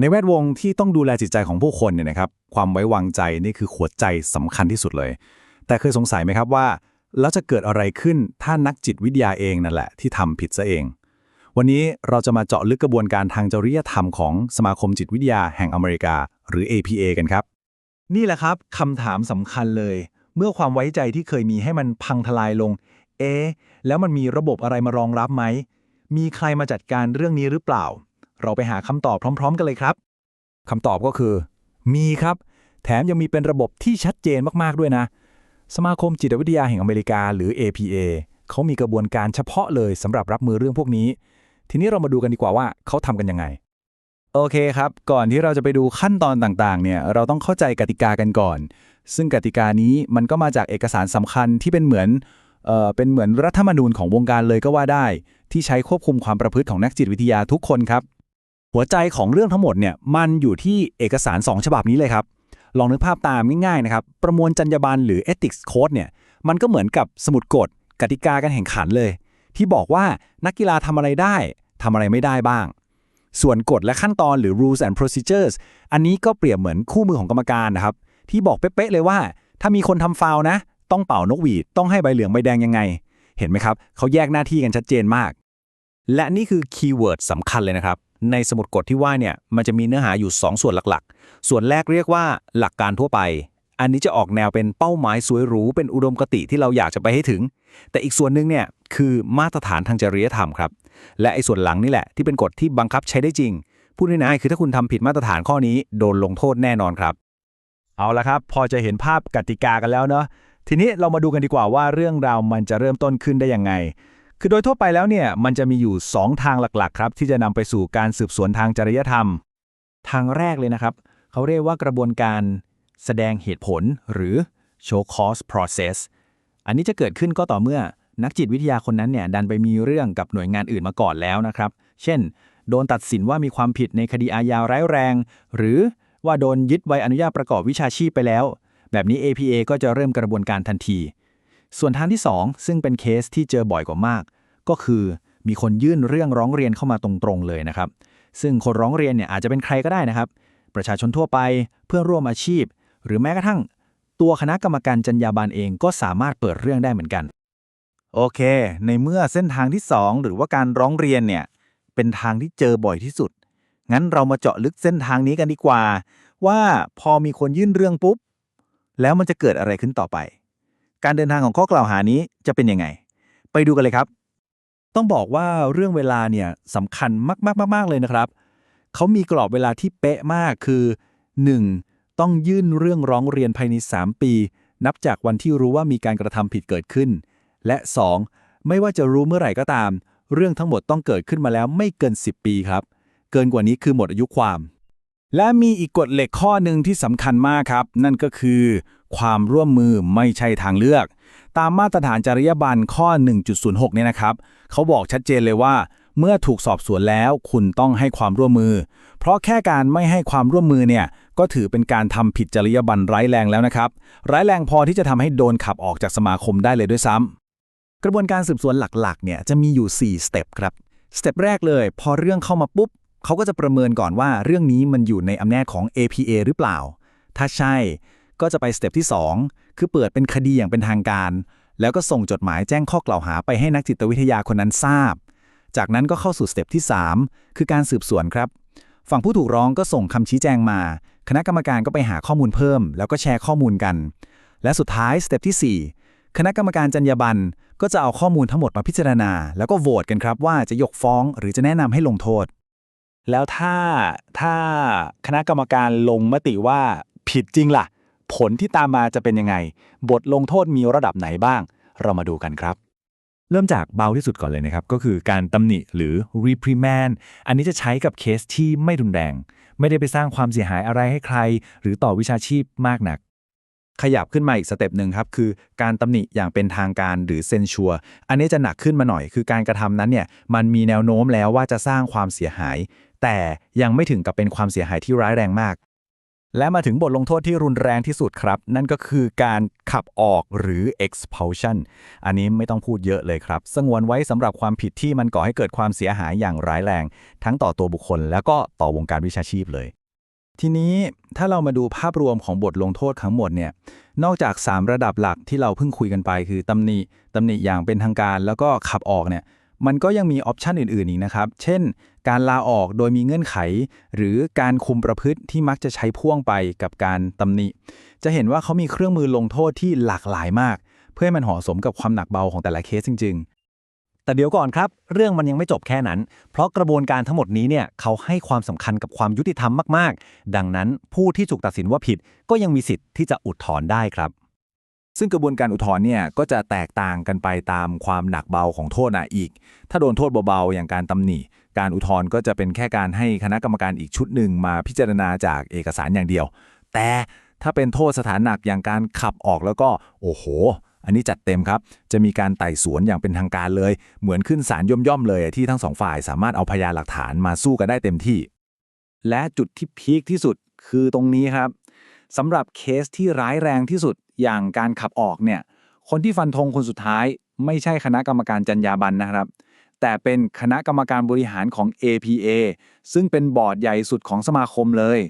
ในแวดวงที่ต้องดูแลจิตใจของผู้คนเนี่ยนะครับ ความไว้วางใจนี่คือหัวใจสำคัญที่สุดเลย แต่เคยสงสัยไหมครับว่า แล้วจะเกิดอะไรขึ้นถ้านักจิตวิทยาเองนั่นแหละที่ทำผิดซะเอง วันนี้เราจะมาเจาะลึกกระบวนการทางจริยธรรมของสมาคมจิตวิทยาแห่งอเมริกา หรือ APA กันครับ นี่แหละครับคำถามสำคัญเลย เมื่อความไว้ใจที่เคยมีให้มันพังทลายลง เอ๊แล้วมันมีระบบอะไรมารองรับไหมมีใครมาจัดการเรื่องนี้หรือเปล่า เราไปหาคำตอบพร้อม ๆ กันเลยครับคำตอบก็คือ มีครับ แถมยังมีเป็นระบบที่ชัดเจนมากๆด้วยนะ สมาคมจิตวิทยาแห่งอเมริกาหรือ APA เขามีกระบวนการเฉพาะเลยสำหรับรับมือเรื่องพวกนี้ ทีนี้เรามาดูกันดีกว่าว่าเขาทำกันยังไง โอเคครับ ก่อนที่เราจะไปดูขั้นตอนต่างๆ เนี่ย เราต้องเข้าใจกติกากันก่อน ซึ่งกติกานี้มันก็มาจากเอกสารสำคัญที่เป็นเหมือนเอ่อเป็นเหมือนรัฐธรรมนูญของวงการเลยก็ว่าได้ ที่ใช้ควบคุมความประพฤติของนักจิตวิทยาทุกคนครับ หัวใจของเรื่องทั้งหมดเนี่ยมันอยู่ที่เอกสาร 2 ฉบับนี้เลยครับ ลองนึกภาพตามง่ายๆนะครับประมวลจรรยาบรรณหรือ ethics code เนี่ยมันก็เหมือนกับสมุดกฎกติกาการแข่งขันเลย ที่บอกว่านักกีฬาทำอะไรได้ทำอะไรไม่ได้บ้าง ส่วนกฎและขั้นตอนหรือ rules and procedures อันนี้ก็เปรียบเหมือนคู่มือของกรรมการนะครับที่บอกเป๊ะๆเลยว่า ถ้ามีคนทำฟาวนะ ต้องเป่านกหวีดต้องให้ใบเหลืองใบแดงยังไง เห็นไหมครับเขาแยกหน้าที่กันชัดเจนมาก และนี่คือคีย์เวิร์ดสำคัญเลยนะครับ ในสมุดกฎที่ว่าเนี่ยมันจะมีเนื้อหาอยู่ 2 ส่วนหลักๆ ส่วนแรกเรียกว่าหลักการทั่วไป อันนี้จะออกแนวเป็นเป้าหมายสวยหรูเป็นอุดมคติที่เราอยากจะไปให้ถึง แต่อีกส่วนหนึ่งเนี่ยคือมาตรฐานทางจริยธรรมครับ และไอ้ส่วนหลังนี่แหละที่เป็นกฎที่บังคับใช้ได้จริง พูดง่ายๆคือถ้าคุณทำผิดมาตรฐานข้อนี้โดนลงโทษแน่นอนครับ เอาละครับ พอจะเห็นภาพกติกากันแล้วเนาะทีนี้เรามาดูกันดีกว่าว่าเรื่องราวมันจะเริ่มต้นขึ้นได้ยังไง คือโดยทั่วไปแล้วเนี่ยมันจะมีอยู่ 2 ทางหลักๆ ครับ ที่จะนำไปสู่การสืบสวนทางจริยธรรม ทางแรกเลยนะครับ เขาเรียกว่ากระบวนการแสดงเหตุผลหรือ show cause process อันนี้จะเกิดขึ้นก็ต่อเมื่อนักจิตวิทยาคนนั้นเนี่ยดันไปมีเรื่องกับหน่วยงานอื่นมาก่อนแล้วนะครับ เช่น โดนตัดสินว่ามีความผิดในคดีอาญาร้ายแรง หรือว่าโดนยึดใบอนุญาตประกอบวิชาชีพไปแล้ว แบบนี้ APA ก็จะเริ่มกระบวนการทันที ส่วนทางที่ 2 ซึ่งเป็นเคสที่เจอบ่อยกว่ามาก ก็คือมีคนยื่นเรื่องร้องเรียนเข้ามาตรงๆเลยนะครับ ซึ่งคนร้องเรียนเนี่ยอาจจะเป็นใครก็ได้นะครับ ประชาชนทั่วไปเพื่อนร่วมอาชีพ หรือแม้กระทั่ง ตัวคณะกรรมการจรรยาบรรณเองก็สามารถเปิดเรื่องได้เหมือนกัน โอเค ในเมื่อเส้นทางที่ 2 หรือว่าการร้องเรียนเนี่ยเป็นทางที่เจอบ่อยที่สุด งั้นเรามาเจาะลึกเส้นทางนี้กันดีกว่า ว่าพอมีคนยื่นเรื่องปุ๊บ แล้วมันจะเกิดอะไรขึ้นต่อไป การเดินทางของข้อกล่าวหานี้จะเป็นยังไง ไปดูกันเลยครับ ต้องบอกว่าเรื่องเวลาเนี่ยสำคัญมากๆๆๆเลยนะครับ เขามีกรอบเวลาที่เป๊ะมากคือ 1. ต้องยื่นเรื่องร้องเรียนภายใน 3 ปี นับจากวันที่รู้ว่ามีการกระทำผิดเกิดขึ้น และ 2. ไม่ว่าจะรู้เมื่อไหร่ก็ตาม เรื่องทั้งหมดต้องเกิดขึ้นมาแล้วไม่เกิน 10 ปีครับ เกินกว่านี้คือหมดอายุความ และมีอีกกฎเหล็กข้อหนึ่งที่สำคัญมากครับ นั่นก็คือ ความร่วมมือไม่ใช่ทางเลือก ตามมาตรฐานจริยบัรณข้อ 1.06 เนี่ยนะครับ เขาบอกชัดเจนเลยว่า เมื่อถูกสอบสวนแล้วคุณต้องให้ความร่วมมือ เพราะแค่การไม่ให้ความร่วมมือเนี่ยก็ถือเป็นการทำผิดจริยบัรณร้ายแรงแล้วนะครับ ร้ายแรงพอที่จะทำให้โดนขับออกจากสมาคมได้เลยด้วยซ้ำกระบวนการสืบสวนหลักๆเนี่ยจะมีอยู่ 4 สเต็ปครับสเต็ปแรกเลย พอเรื่องเข้ามาปุ๊บ เขาก็จะประเมินก่อนว่าเรื่องนี้มันอยู่ในอำนาจของ APA หรือเปล่า ถ้าใช่ก็จะไปสเต็ปที่ 2 คือเปิดเป็นคดีอย่างเป็นทางการ แล้วก็ส่งจดหมายแจ้งข้อกล่าวหาไปให้นักจิตวิทยาคนนั้นทราบ จากนั้นก็เข้าสู่สเต็ปที่ 3 คือการสืบสวนครับ ฝั่งผู้ถูกร้องก็ส่งคำชี้แจงมา คณะกรรมการก็ไปหาข้อมูลเพิ่ม แล้วก็แชร์ข้อมูลกัน และสุดท้ายสเต็ปที่ 4 คณะกรรมการจรรยาบรรณก็จะเอาข้อมูลทั้งหมดมาพิจารณา แล้วก็โหวตกันครับว่าจะยกฟ้องหรือจะแนะนำให้ลงโทษ แล้วถ้าถ้าคณะกรรมการลงมติว่าผิดจริงล่ะ ผลที่ตามมาจะเป็นยังไง บทลงโทษมีระดับไหนบ้าง เรามาดูกันครับ เริ่มจากเบาที่สุดก่อนเลยนะครับ ก็คือการตำหนิหรือ reprimand อันนี้จะใช้กับเคสที่ไม่รุนแรง ไม่ได้ไปสร้างความเสียหายอะไรให้ใคร หรือต่อวิชาชีพมากหนักขยับขึ้นมาอีกสเต็ปหนึ่งครับ คือการตำหนิอย่างเป็นทางการหรือเซนชัวอันนี้จะหนักขึ้นมาหน่อย คือการกระทำนั้นเนี่ยมันมีแนวโน้มแล้วว่าจะสร้างความเสียหาย แต่ยังไม่ถึงกับเป็นความเสียหายที่ร้ายแรงมาก และมาถึงบทลงโทษที่รุนแรงที่สุดครับ นั่นก็คือการขับออกหรือ expulsion อันนี้ไม่ต้องพูดเยอะเลยครับ สงวนไว้สำหรับความผิดที่มันก่อให้เกิดความเสียหายอย่างร้ายแรง ทั้งต่อตัวบุคคล แล้วก็ต่อวงการวิชาชีพเลยทีนี้ถ้าเรามาดูภาพรวมของบทลงโทษทั้งหมดเนี่ยนอกจาก 3 ระดับหลักที่เราเพิ่งคุยกันไป คือตำหนิตำหนิอย่างเป็นทางการ แล้วก็ขับออกเนี่ยมันก็ยังมีออปชันอื่นๆอีกนะครับ เช่น การลาออกโดยมีเงื่อนไข หรือการคุมประพฤติที่มักจะใช้พ่วงไปกับการตำหนิ จะเห็นว่าเขามีเครื่องมือลงโทษที่หลากหลายมาก เพื่อให้มันเหมาะสมกับความหนักเบาของแต่ละเคสจริง ๆแต่เดี๋ยวก่อนครับ เรื่องมันยังไม่จบแค่นั้น เพราะกระบวนการทั้งหมดนี้เนี่ยเขาให้ความสำคัญกับความยุติธรรมมากๆ ดังนั้นผู้ที่ถูกตัดสินว่าผิดก็ยังมีสิทธิ์ที่จะอุทธรณ์ได้ครับ ซึ่งกระบวนการอุทธรณ์เนี่ยก็จะแตกต่างกันไปตามความหนักเบาของโทษนะอีก ถ้าโดนโทษเบาๆอย่างการตำหนิ การอุทธรณ์ก็จะเป็นแค่การให้คณะกรรมการอีกชุดหนึ่งมาพิจารณาจากเอกสารอย่างเดียว แต่ถ้าเป็นโทษสถานหนักอย่างการขับออกแล้วก็โอ้โห อันนี้จัดเต็มครับ จะมีการไต่สวนอย่างเป็นทางการเลย เหมือนขึ้นศาลย่อมๆเลยที่ทั้งสองฝ่ายสามารถเอาพยานหลักฐานมาสู้กันได้เต็มที่ และจุดที่พีคที่สุดคือตรงนี้ครับสำหรับเคสที่ร้ายแรงที่สุดอย่างการขับออกเนี่ยคนที่ฟันธงคนสุดท้ายไม่ใช่คณะกรรมการจรรยาบรรณนะครับ แต่เป็นคณะกรรมการบริหารของ APA ซึ่งเป็นบอร์ดใหญ่สุดของสมาคมเลย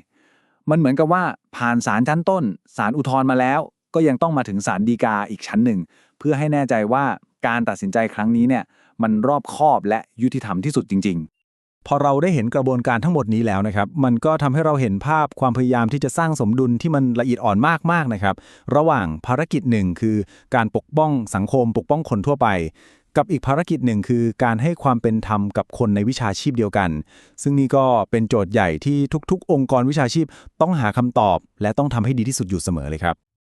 มันเหมือนกับว่าผ่านศาลชั้นต้นศาลอุทธรณ์มาแล้ว ก็ยังต้องมาถึงศาลฎีกาอีกชั้นหนึ่ง เพื่อให้แน่ใจว่าการตัดสินใจครั้งนี้เนี่ยมันรอบคอบและยุติธรรมที่สุดจริง ๆ พอเราได้เห็นกระบวนการทั้งหมดนี้แล้วนะครับ มันก็ทำให้เราเห็นภาพความพยายามที่จะสร้างสมดุลที่มันละเอียดอ่อนมากๆนะครับ ระหว่างภารกิจหนึ่งคือการปกป้องสังคมปกป้องคนทั่วไป กับอีกภารกิจหนึ่งคือการให้ความเป็นธรรมกับคนในวิชาชีพเดียวกัน ซึ่งนี่ก็เป็นโจทย์ใหญ่ที่ทุกๆ องค์กรวิชาชีพต้องหาคำตอบ และต้องทำให้ดีที่สุดอยู่เสมอเลยครับ